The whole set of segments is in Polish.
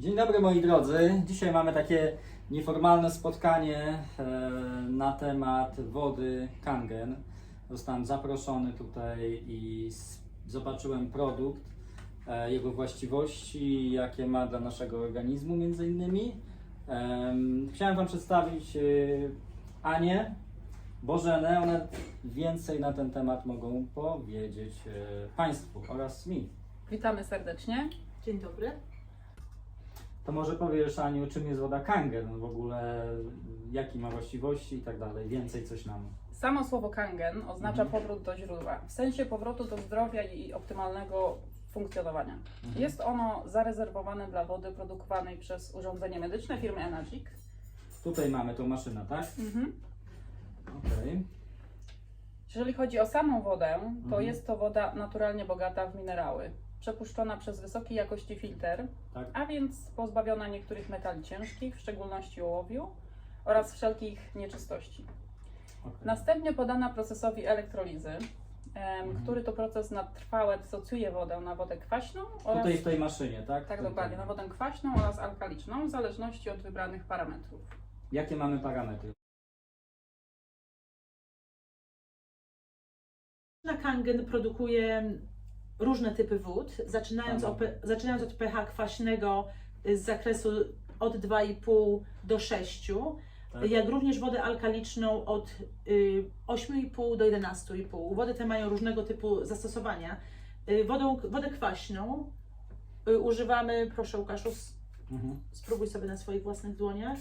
Dzień dobry moi drodzy. Dzisiaj mamy takie nieformalne spotkanie e, na temat wody Kangen. Zostałem zaproszony tutaj i zobaczyłem produkt, e, jego właściwości, jakie ma dla naszego organizmu między innymi. Em, Chciałem Wam przedstawić e, Anię, Bożenę. One więcej na ten temat mogą powiedzieć Państwu oraz mi. Witamy serdecznie. Dzień dobry. To może powiesz Aniu, czym jest woda Kangen w ogóle, jakie ma właściwości i tak dalej, więcej coś nam. Samo słowo kangen oznacza Mhm. powrót do źródła, w sensie powrotu do zdrowia i optymalnego funkcjonowania. Mhm. Jest ono zarezerwowane dla wody produkowanej przez urządzenie medyczne firmy Enagic. Tutaj mamy tą maszynę, tak? Mhm. Okej. Jeżeli chodzi o samą wodę, to Mhm. jest to woda naturalnie bogata w minerały, przepuszczona przez wysokiej jakości filtr, Tak. a więc pozbawiona niektórych metali ciężkich, w szczególności ołowiu oraz wszelkich nieczystości. okej. Następnie podana procesowi elektrolizy, Mhm. który to proces na trwałe dysocjuje wodę na wodę kwaśną oraz Tutaj w tej maszynie, tak? tak dokładnie, na wodę kwaśną oraz alkaliczną w zależności od wybranych parametrów. Jakie mamy parametry? Na Kangen produkuje różne typy wód, zaczynając, Aha. o, pe- zaczynając od pH kwaśnego y, z zakresu od 2,5 do 6, Tak? jak również wodę alkaliczną od y, 8,5 do 11,5. Wody te mają różnego typu zastosowania. Y, Wodą, wodę kwaśną y, używamy, proszę Łukaszu, Mhm. spróbuj sobie na swoich własnych dłoniach.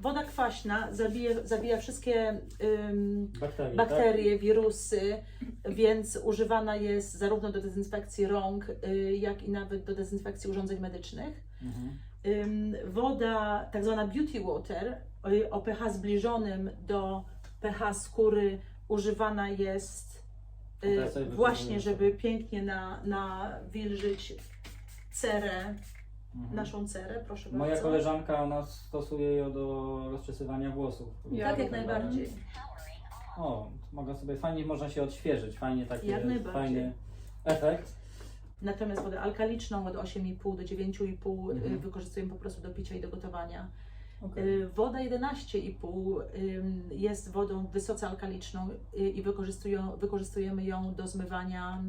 Woda kwaśna zabija, zabija wszystkie ym, Bakterie, bakterie, wirusy, więc używana jest zarówno do dezynfekcji rąk, y, jak i nawet do dezynfekcji urządzeń medycznych. Tak? Mhm. Ym, Woda, tak zwana beauty water, y, o pH zbliżonym do pH skóry, używana jest y, sobie właśnie, żeby pięknie na, nawilżyć cerę, Mhm. naszą cerę, proszę Moja bardzo. koleżanka, ona stosuje ją do rozczesywania włosów. Ja Tak, jak najbardziej. O, mogę sobie, fajnie można się odświeżyć, fajnie taki Jak najbardziej. fajny efekt. Natomiast wodę alkaliczną od 8,5 do 9,5 Mhm. y, wykorzystujemy po prostu do picia i do gotowania. Okej. Y, Woda 11,5 ym, jest wodą wysoce alkaliczną y, i wykorzystują, wykorzystujemy ją do zmywania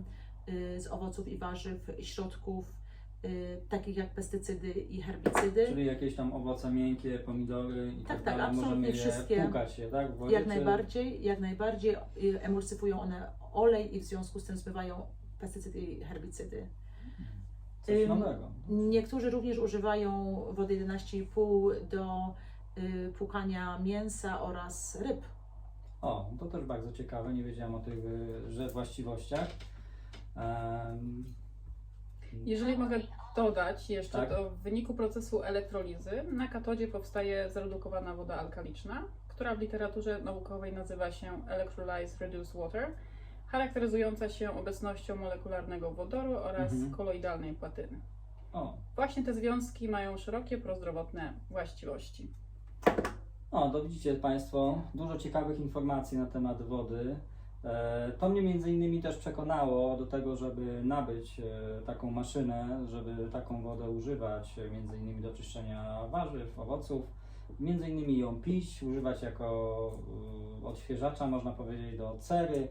y, z owoców i warzyw środków y, takich jak pestycydy i herbicydy. Czyli jakieś tam owoce miękkie, pomidory i tak, Tak, tak, dalej, możemy absolutnie je wszystkie. płukać je, tak? W wodzie, Jak czy- najbardziej, jak najbardziej y, emulsyfują one olej i w związku z tym zmywają pestycydy i herbicydy. Coś Ym, nowego. Niektórzy również używają wody 11,5 do y, płukania mięsa oraz ryb. O, to też bardzo ciekawe, nie wiedziałam o tych y, że właściwościach. Em, Jeżeli mogę dodać jeszcze, Tak. to w wyniku procesu elektrolizy na katodzie powstaje zredukowana woda alkaliczna, która w literaturze naukowej nazywa się Electrolyzed Reduced Water, charakteryzująca się obecnością molekularnego wodoru oraz Mhm. koloidalnej płatyny. o, Właśnie te związki mają szerokie prozdrowotne właściwości. o, to widzicie Państwo, dużo ciekawych informacji na temat wody. E, To mnie między innymi też przekonało do tego, żeby nabyć e, taką maszynę, żeby taką wodę używać, e, między innymi do czyszczenia warzyw, owoców, między innymi ją pić, używać jako odświeżacza, można powiedzieć, do cery,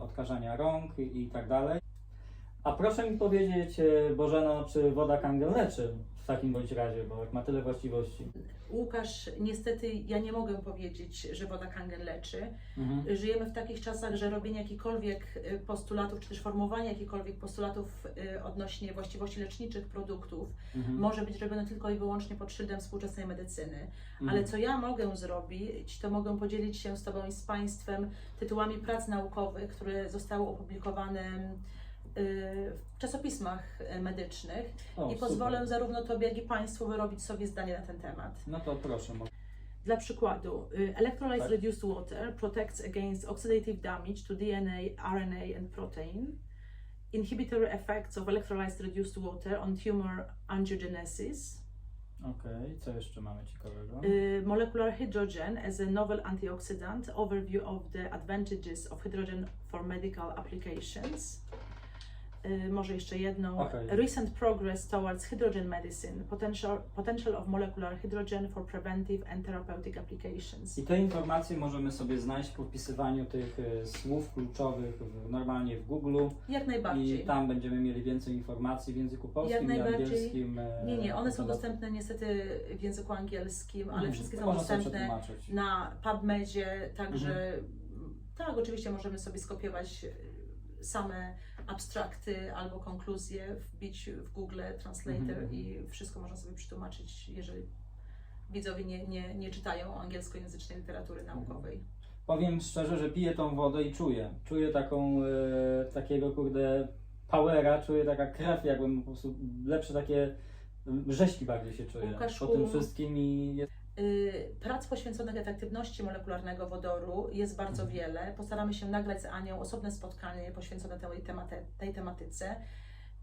odkażania rąk i tak dalej. A proszę mi powiedzieć, e, Bożeno, czy woda Kangen leczy w takim bądź razie, bo jak ma tyle właściwości. Łukasz, niestety ja nie mogę powiedzieć, że woda Kangen leczy. Mhm. Żyjemy w takich czasach, że robienie jakichkolwiek y, postulatów, czy też formułowanie jakichkolwiek postulatów y, odnośnie właściwości leczniczych produktów Mhm. może być robione tylko i wyłącznie pod szyldem współczesnej medycyny. Mhm. Ale co ja mogę zrobić, to mogę podzielić się z Tobą i z Państwem tytułami prac naukowych, które zostały opublikowane w czasopismach y, medycznych O, i pozwolę super. zarówno Tobie, jak i Państwu wyrobić sobie zdanie na ten temat. No to proszę. Dla przykładu, y, electrolyzed Tak. reduced water protects against oxidative damage to DNA, RNA and protein. Inhibitory effects of electrolyzed reduced water on tumor angiogenesis. Okej, co jeszcze mamy ciekawego? Y, molecular hydrogen as a novel antioxidant. Overview of the advantages of hydrogen for medical applications. Y, może jeszcze jedną. Okej. Recent progress towards hydrogen medicine, potential, potential of molecular hydrogen for preventive and therapeutic applications. I te informacje możemy sobie znaleźć po wpisywaniu tych e, słów kluczowych w, normalnie w Google Jak i najbardziej. tam będziemy mieli więcej informacji w języku polskim i najbardziej. angielskim. e, Nie, nie, one są na dostępne niestety w języku angielskim, ale Mhm, wszystkie są można sobie dostępne przetłumaczyć. na PubMedzie, także Mhm. tak, oczywiście możemy sobie skopiować same abstrakty albo konkluzje, wbić w Google Translator Mhm. i wszystko można sobie przetłumaczyć, jeżeli widzowie nie, nie, nie czytają angielskojęzycznej literatury Mhm. naukowej. Powiem szczerze, że piję tą wodę i czuję. Czuję taką, e, takiego kurde powera, czuję taka krew, jakbym po prostu lepsze takie rzeźki bardziej się czuję. Po tym wszystkim i jest Prac poświęconych efektywności molekularnego wodoru jest bardzo Mhm. wiele. Postaramy się nagrać z Anią osobne spotkanie poświęcone tej, tematy, tej tematyce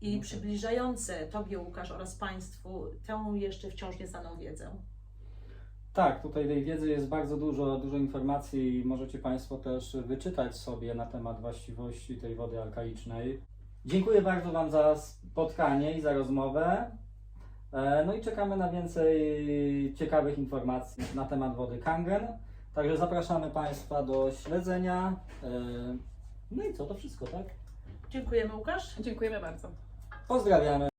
i Okej. przybliżające Tobie, Łukasz, oraz Państwu tę jeszcze wciąż nieznaną wiedzę. Tak, tutaj tej wiedzy jest bardzo dużo, dużo informacji i możecie Państwo też wyczytać sobie na temat właściwości tej wody alkalicznej. Dziękuję bardzo Wam za spotkanie i za rozmowę. E, No i czekamy na więcej ciekawych informacji na temat wody Kangen. Także zapraszamy Państwa do śledzenia. E, No i co, to wszystko, tak? Dziękujemy, Łukasz. Dziękujemy bardzo. Pozdrawiamy.